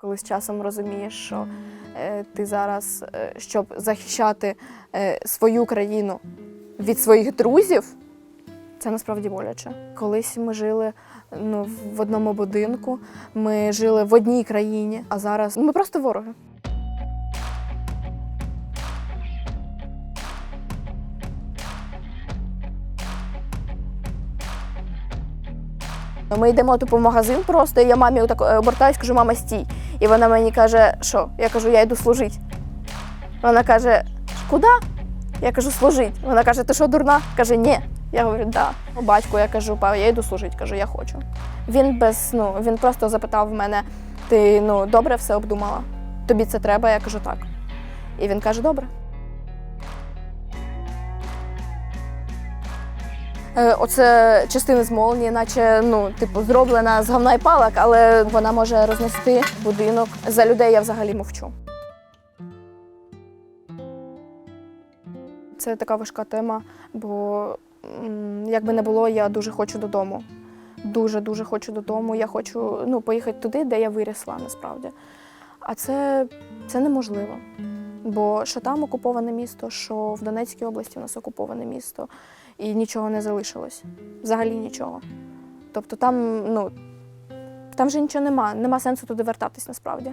Коли з часом розумієш, що е, ти зараз, е, щоб захищати е, свою країну від своїх друзів, це насправді боляче. Колись ми жили ну, в одному будинку, ми жили в одній країні, а зараз ми просто вороги. Ми йдемо типу, в магазин просто, і я мамі отак е, обертаюсь, кажу, мама, стій. І вона мені каже, що? Я кажу, я йду служити. Вона каже, куди? Я кажу, служить. Вона каже, ти що, дурна? Каже, ні. Я говорю, да. Батьку, я кажу, па, я йду служити, кажу, я хочу. Він без, ну, він просто запитав в мене, ти ну, добре все обдумала? Тобі це треба? Я кажу, так. І він каже, добре. Оце частина з молні, наче ну, типу, зроблена з говна і палок, але вона може рознести будинок. За людей я взагалі мовчу. Це така важка тема, бо як би не було, я дуже хочу додому. Дуже дуже хочу додому. Я хочу ну, поїхати туди, де я вирісла насправді. А це, це неможливо. Бо що там окуповане місто, що в Донецькій області у нас окуповане місто, і нічого не залишилось. Взагалі нічого. Тобто там, ну, там вже нічого нема, нема сенсу туди вертатись насправді.